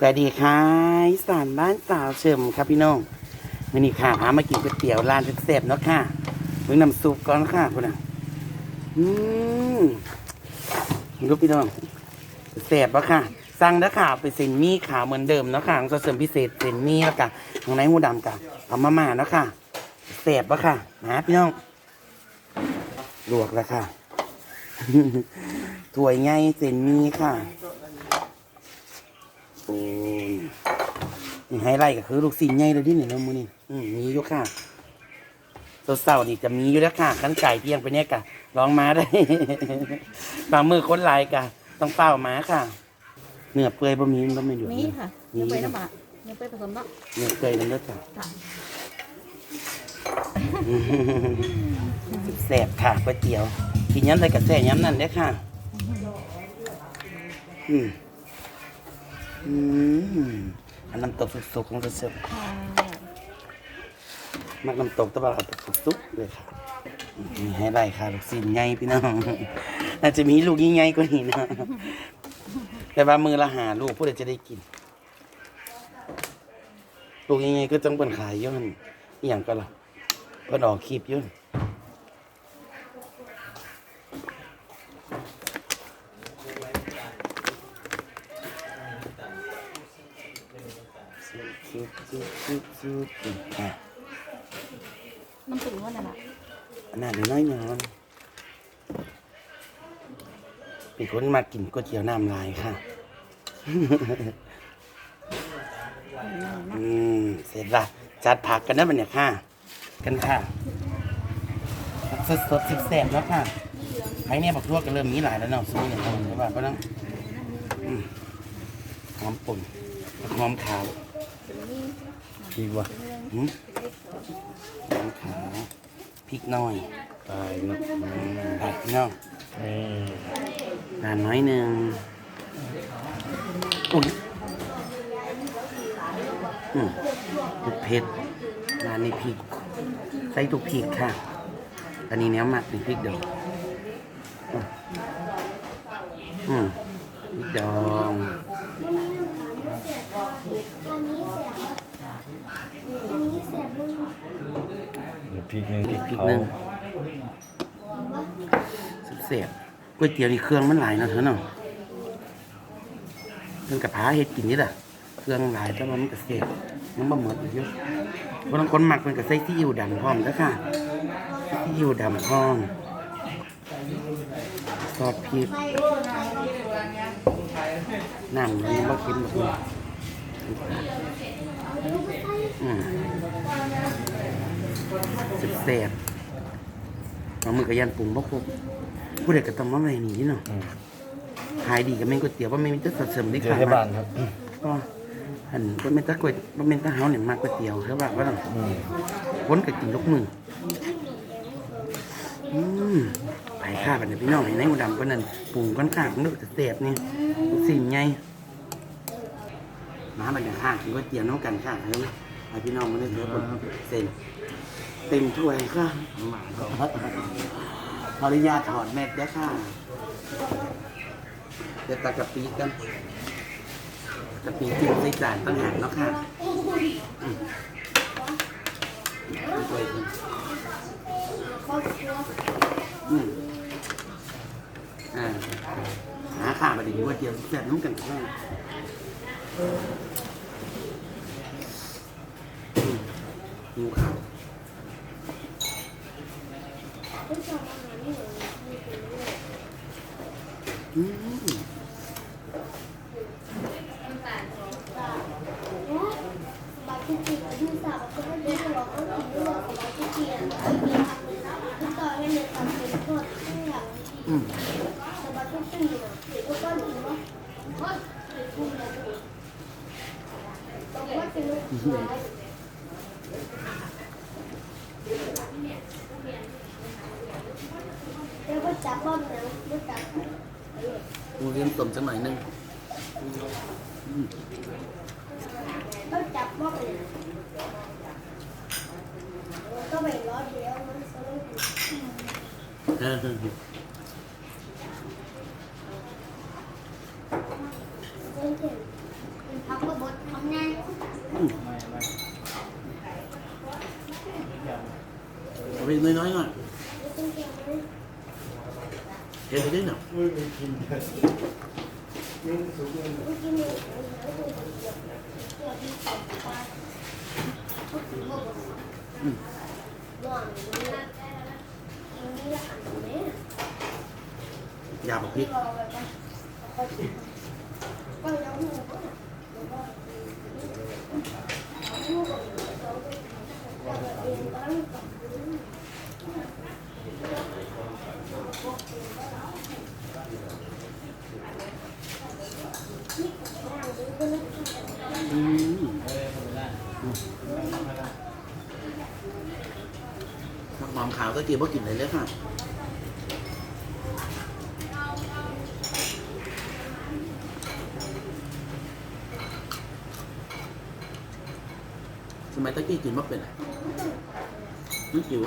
สวัสดีค่ะสานบ้านสาวเฉิมครับพี่น้องวันนี้ค่ะหามากินก๋วยเตี๋ยวร้านแซ่บๆเนาะค่ะเพิ่งน้ำซุปก่อนค่ะคุณน่ะอืมดูพี่น้องแซ่บปะค่ะ สั่งแล้วค่ะไปเซนมี่ขาวเหมือนเดิมเนาะค่ะของเสริมพิเศษเซนมี่แล้วกันของไหนหูดำกันเอามาม่าเนาะค่ะแซ่บปะค่ะมาพี่น้องลวกแล้วค่ะถ้วยใหญ่เซนมี่ค่ะ ไฮไลท์ก็คือลูกศิษย์ใหญ่เลยที่นี่เนาะมือนี่อืมมีอยู่ค่ะเสาๆนี่จะมีอยู่แล้วค่ะขันไก่เพียงไปเนี่ยกะลองมาได้บางมือคนหลายกะ ต้องเฝ้ามาค่ะ เนื้อเปื่อยบะหมี่มันก็ไม่อยู่มีค่ะเนื้อไปน้ำบะเนื้อไปผสมเนาะเนื้อเปื่อยนั่นเด้อจ้ะค่ะแสบค่ะก๋วยเตี๋ยวกินย้ำใส่กระแสย้ำนั่นเด้อค่ะ อืม อืมอันน้ำตกสุกๆของเสริมค่ะมักน้ำตกแตะวันเอาตกซุปเลยค่ะมีให้ไล่ค่ะลูกศิษย์ใหญ่พี่น้องอาจจะมีลูกยิ่งใหญ่กว่านี้นะ แต่ว่ามือละหาลูกผู้ใดจะได้กิน ลูกยังไงก็ต้องเป็นขายอย้อนอหย่างก็ล่ะเพิ่นออกคลิปอย้อนซุบซุบซุบ ซุบซุบอะน้ำปรุงว่านั่นแหละอันนั้นน้อยนอนเป็นคนมากินก๋วยเตี๋ยวน้ำลายค่ะ อืม เสร็จละจัดผักกันนะบันเนี่ยค่ะ กันค่ะสดสดแซ่บๆแล้วค่ะไอ้เนี่ยผักทั่วก็เริ่มมีหลายแล้วเนาะซื้ออย่างนี้ใช่ป่ะก็ต้องหอมปุ่นแล้วก็หอมขาว ดีวะอืมหอมขาวพริกน้อยตายเนอะอืมผักพี่น้องนี่นานน้อยหนึ่งอุ้ยอืมเผ็ดๆร้านนี้พริก ใส่ทุกพริกค่ะ อันนี้เนี้ยหมักเป็นพริกดองอืมอืมพริกดอง เดี๋ยว พริกหนึงพริกพริกเขาหนึงเสียบก๋วยเตี๋ยวนี่เครื่องมันหลายเนาะเธอเนาะเครื่องกระเพาเฮ็ดกินนี่แหละเครื่องหลายแต่ว่ามันก็เสียบมันบ่เหมือนเยอะบางคนหมักมันก็ใส่ซีอิ๊วดำพร้อมแล้วค่ะซีอิ๊วดำพร้อมซอสพริกน้ำมันบ่กินแบบนี้อืม สียบๆเอามือกระยันปรุงบ่ครบผู้ใดก็ต้องมาไว้นี่เนาะอืมขายดีกับแม่งก๋วยเตี๋ยวว่าไม่มีแต่สดเสริมได้เจอขายที่มาบ้านครับก็อันก็เป็นตะก๋วยก็เป็นตะเฮาเนี่ยมากก๋วยเตี๋ยวคือว่าว่าต้องอืมคนก็กินลูกมืออืมไปข้าบัดนี้พี่น้องให้ในหูดำก็นั่นปรุงก้อนข้างนึกจะเสียบนี่สิ่งไงมาบัดนี้ข้ากินก๋วยเตี๋ยวน้องกันค่ะแล้วให้พี่น้องมาได้เถอะคนเซ็น เต็มถ้วยค่ะขออนุญาถอดแมสด้ค่ะ เดี๋ยวตากะปิกันกะปิจิ้มใส่จานตั้งหากเนาะค่ะอืมอ่าหาข่าวมาดีว่าเดียวแซ่บน้ำกันแค่หิวข้าวอืม บาร์บีคิวยูสาวก็ไม่ได้ทะเลาะกันอีกด้วยกับบาร์บีคิวที่ต่อให้เลยทำเป็นทอดข้างหลัง อืม แต่บาร์บีคิวเนี่ยเดี๋ยวก็ก้อนหินวะเฮ้ยพูดแล้วต้องว่าเป็นลูกร้ายแล้วก็ จับบ้อมแล้วก็จับกูเรียนสมสักหน่อยหนึงต้องจับบ้อมเลยก็ไปล้อเดียวมันสนุกเออเล่นเก่งพักก็ เอาไปน้อยๆหน่อยเห็นไปได้หน่ อยเมื่อกี้เนี่ยเดี๋ยวเดี๋ยวเดี๋ยวเดี๋ยวเดี๋ยวที่สองไปก็คือว่าแบบว่างนี้นะกินนี่ละอันนี้ยาบอกพริกรอไปป่ะก็ยังหูก็แล้วก็หูก็แล้วก็เองก็ต้องกับอืมน้ำหอมขาวก็กินว่ากินเลยเลยค่ะสมัยตะกี้กินว่าเป็นไรไม่จิ๋ว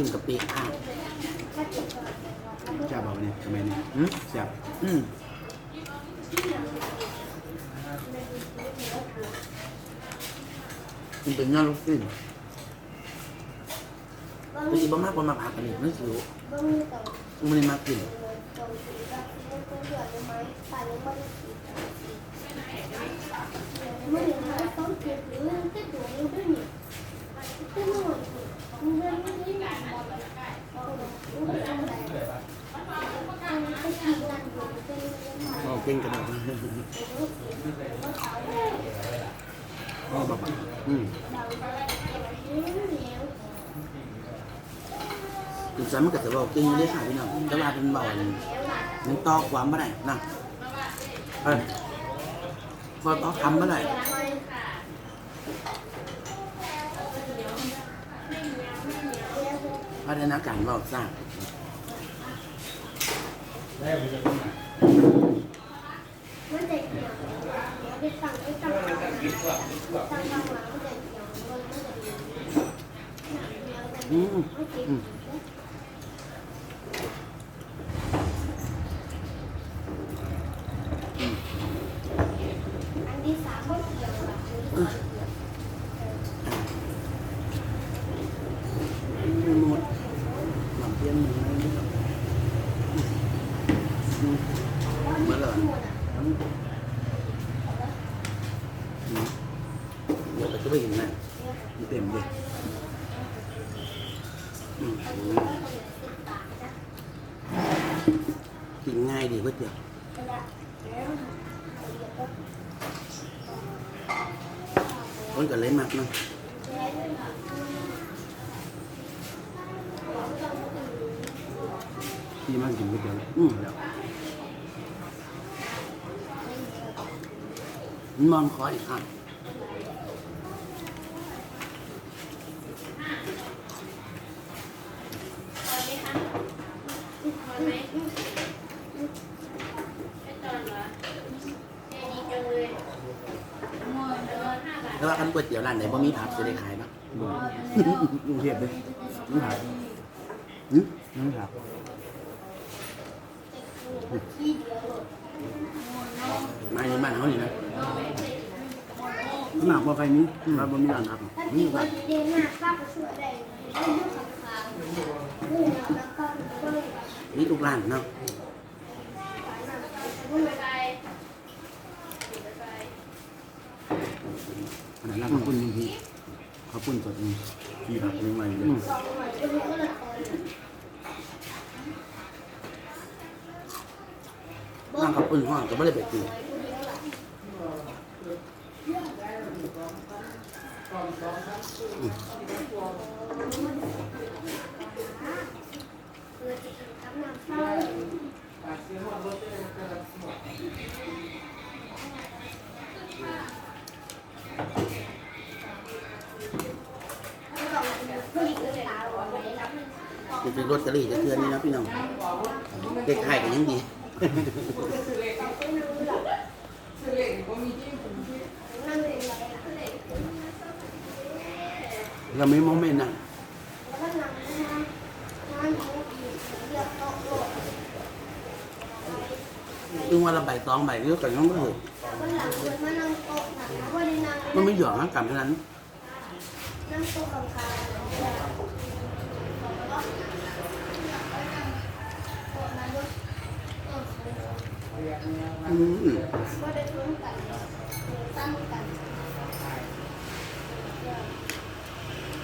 จิ้มกับปีกข้าวจับเอาเนี่ยทำไมเนี่ยอืมจับอืมมันเป็นเนื้อลูกชิ้นแต่อีบ้ามากกว่ามาผักอันนี้ไม่สิวมันไม่มากินไม่ได้มาต้องเก็บหรือติดตัวอยู่ด้วยนี่ติดหน่อยมันไม่ได้ไม่ได้เอาไม่ทำอะไรไปกินกันอยู่เป็น เอาเก่งกันเลยอ๋อบบอืมเหนียวถึงฉันมันก็จะบอกเก่งอยู่เลยค่ะพี่น้องแต่ว่าเป็นเบาอันนี้มันต่อความไม่ได้นะเออพอต่อคำไม่ได้พัฒนาการเบาสร้างไปตั้ไปตั้งตั้งตั้งตั้งหลัง มันจะเหี่ยวมันจะเหี่ยวอืมมันจะอืมอันที่สามก็เหี่ยวละ ไม่หมดหลังเพี้ยนหนึ่งไม่ได้อืมเหมือนเลย อืมเดี๋ยวเราจะไปเห็นนะ มันเต็มเลย อืม กินง่ายดีก๋วยเตี๋ยวคนก็เลยมักเนาะที่มันกินก๋วยเตี๋ยวอืมแล้วมองคออีกครั้ง แล้วว่าคันก๋วยเตี๋ยวร้านไหนบ่มีผักจะได้ขายปะบ่กรุงเทพเลยนี่หายอืมนี่หายมาในบ้านเขานี่นะขนาดบ่ใครมีเราบ่มีร้านครับถ้าที่ว่าเดนหน้าข้าก็ช่วยได้ไม่ยุ่งกับข่าวนี่แล้วก็ก็เลยนี่ทุกร้านเนาะ นาดร้านข้าวปุ้นยังมีข้าวปุ้นสดนี่ที่ผักใหม่ๆเลยอืมก็เลยก็เลยร้านข้าวปุ้นห้องก็ไม่ได้ไปกินเกิด จะทำน้ำเป็นเลยนะจะซื้อลอตเตอรี่จะเทือนนี่นะพี่น้องเด็กไทยก็ยังดีเราไม่มเมนต์นะแล้วก็นั่งนั่งนั่งอยู่เรียบโต๊ะโลกซึ่งว่าเราใบตองใบเยอะกันน้องก็เหอะวันหลังเดินมานั่งโต๊ะถามว่าได้นั่งมันไม่หยอกนะกลับเท่านั้นนั่งโต๊ะกับใครโต๊ะนั้นด้วยเอออืมก็ได้ร่วมกันตั้งกัน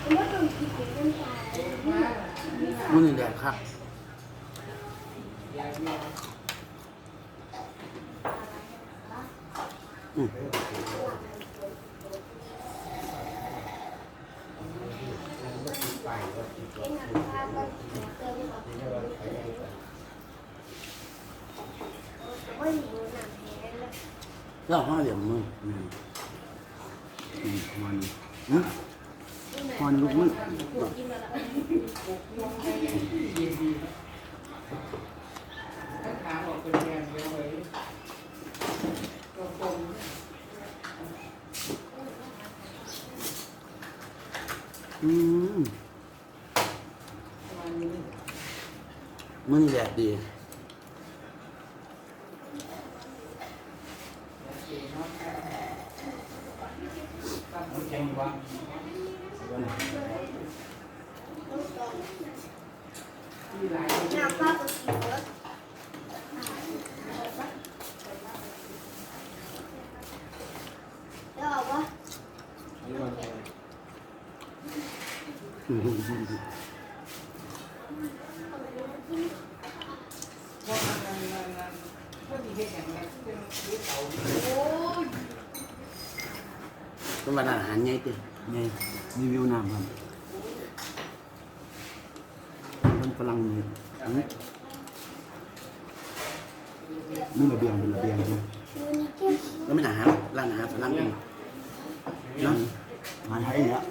ผมว่าต้องคิดถึงเรื่องตายมันนี่แดดครับ อืมเอ็งหันข้างก็เติม กับว่าอยู่หนังแห้งแล้วแล้วห้าเหลี่ยนอืมพอนลูกมืออืมมันนี่แดดดีอืม เป็นวันอาหารไงติไงรีวิวน้ำครับมันฝรั่งนี่อืมนี่ระเบียงเป็นระเบียงใช่ไหมแล้วไม่อาหารร้านอาหารฝรั่งเองเนาะงานไทยเนี่ย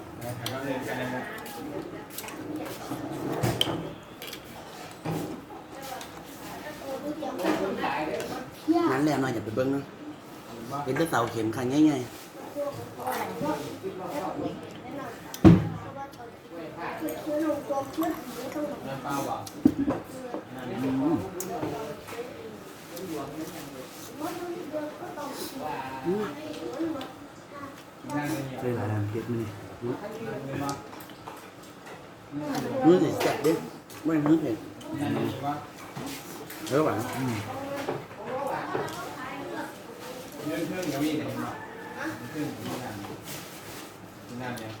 นั้นแหละหน่อยอย่าไปเบิ้งเนาะเห็นแต่เสาเข็มค่ะง่ายอืมๆ อืมเคยหลายร้านเพชร มั้ยนี่มือสิแสบดิไม่มือเผ็ดเออหวานอืมเรื่องเครื่องกับมีเนี่ยเครื่องกับมีน้ำมีน้ำเนี่ย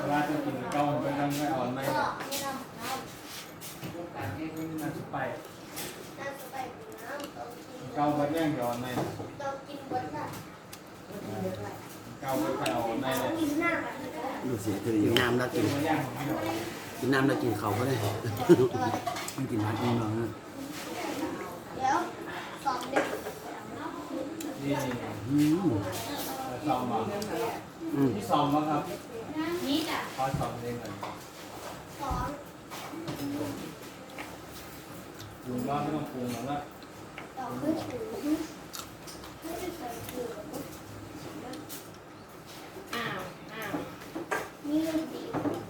เวลาจะกินเกาไปต้องไม่อ่อนไม่น้ำสไปเกาไปแย่งอ่อนไม่เกาไปแค่อ่อนไม่เลยดูเสียเธอกินน้ำแล้วกินกินน้ำแล้วกินเขาก็ได้ไม่กินผักนี่หรอกนะแล้วสองเด็ก นี่อืมซอมมาอืมพี่ซอมมาครับนี่จ้ะขอซอมเองก่อนสองปรุงว่าไม่ต้องปรุงหรอกว่าต่อไม่ถูกไม่ได้ใส่ถุงอ้าวอ้าวนี่เรื่องดี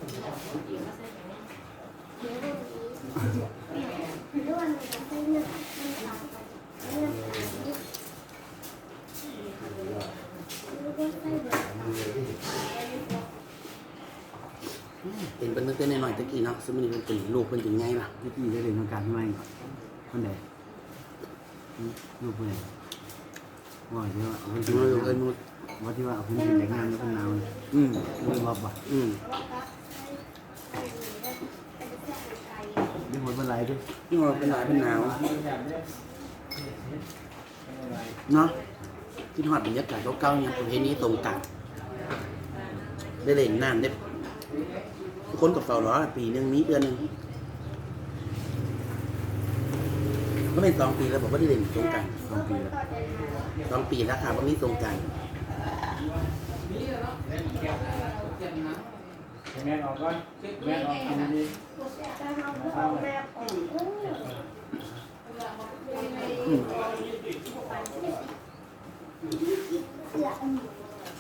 เดี๋ยววันนี้เรื่องวันนี้ให้เรื่องมันต่างกันเรื่องนี้แล้วก็ใส่แบบ เป็นเป็นเต้นๆหน่อยๆตะกี้เนาะซึ่งมันเป็นตีลูกเป็นถึงไงล่ะที่พี่ได้เรียนทางการทำไมคนใดอืมลูกคนใดว่าที่ว่าเอาคนที่มืว่าอเอ้ยมือว่าที่ว่าเอาคนที่แต่งงานแล้วเป็นนาวอืมเรื่องรอบบ่อืมเรื่องหมดเป็นไรด้วยนี่มันเป็นหลายเป็นหนาวแบบนี้ไม่เป็นไรเนาะที่ทอดบรรยากาศเก่าๆเนี่ยประเพณีตรงกันได้เล่นน้ำได้ทุก คนกับเฝ้ารอปีหนึ่งนี้เดือนหนึ่งก็เป็นสองปีแล้วบอกว่าได้เล่นสงกรารสองปีแล้วสองปีแล้วค่ะว่ามีสงกรารแม่ออกก่อนแม่ออกกินดีอืม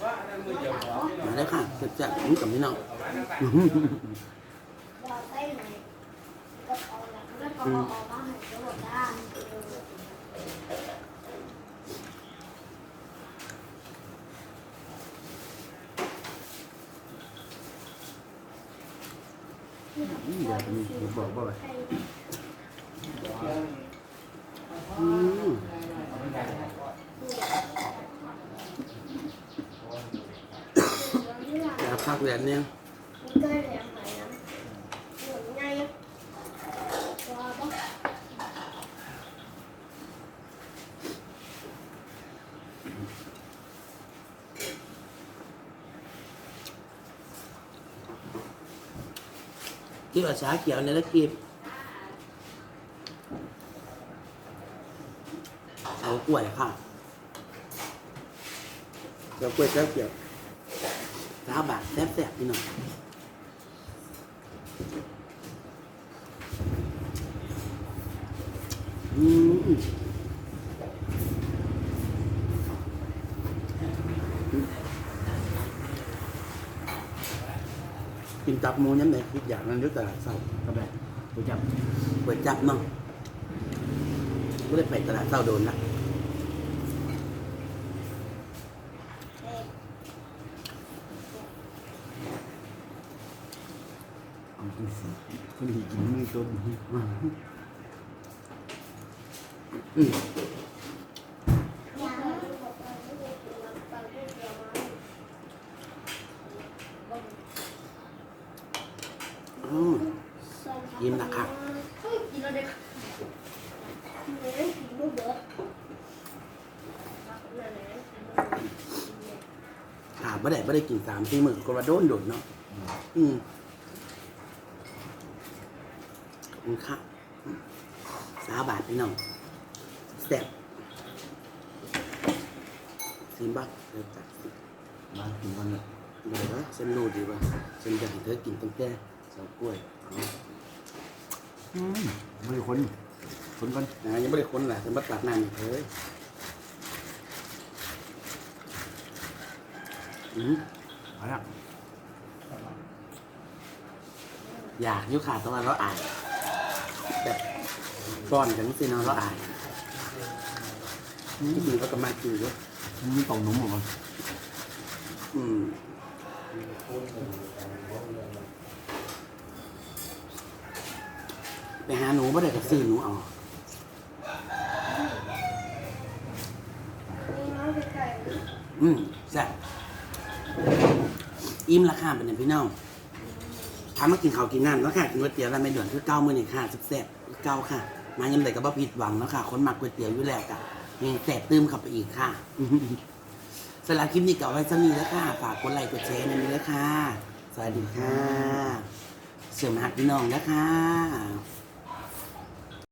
มาได้ค่ะเสร็จจากนี่กับพี่น้องอกมเอาะแล้วบบอกได้บอกบ่อืม พักเรียนเนี่ยก็เลยเอาไปนะหมุนไงว้าวกินภาษาเขียวเนี่ยแล้วกินเอากล้วยค่ะเดี๋ยวกล้วยเจ้าเขียว สามบาทแซ่บๆพี่น้องอืมกินตับหมูยังไงคิดอย่างนั้นหรือตลาดเศร้าก็แบบกูจับเปิดจับเนาะไม่ได้ไปตลาดเศร้าโดนนะ เอาจริงสิคนที่กินมือต้น อืม อยากให้ดูบอกว่าไม่ได้กินน้ำตาลที่เดียวมา อืม ยิ้มนะครับ เฮ้ยกินแล้วเด็กเนื้อกิ นไม่เบิดนั่นแหละกินไม่เบิดขาไม่ได้ไม่ได้กินสามสี่หมื่นก็ว่าโดนโดนเนาะอืมขอบคุณค่ะสาบาท พี่น้องแซ่บซิมบักเดี๋ยวจัดสิมาถึงวันละเดี๋ยวนะฉันรู้ดีว่าฉันอยากให้เธอกินตั้งแต่เสากล้วยเอาอืมไม่ได้คนคนกันนะยังไม่ได้ค้นแหละฉันมาตัดน้ำอีกเลยอืมเอาละอยากอยุขาดตรงนั้นเราอายแบบ ป้อนกันสิเนาะเราอายที่จริงเขาก็มากินด้วยมันมีกล่องนมออกมาอืมไปหาหนูไม่ได้กับซื้อหนูเอานี่น้องไปไก่อืมแซ่บอิ่มราคาเป็นอย่างพี่น้องถามมากินข้าวกินน้ำแล้วค่ะกินก๋วยเตี๋ยวร้านไม่ด่วนคือเก้ามือนี่ค่ะแซ่บๆคือเก้าค่ะ มายังไงก็บ่ผิดหวังแล้วค่ะ คนมักก๋วยเตี๋ยวอยู่แล้วกะยังแซ่บตื้มเข้าไปอีกค่ะสำหรับคลิปนี้ก็เอาไว้สมีแล้วค่ะ ฝากกดไลค์กดแชร์ในนี้แล้วค่ะ สวัสดีค่ะ เสริมหักพี่น้องแล้วค่ะ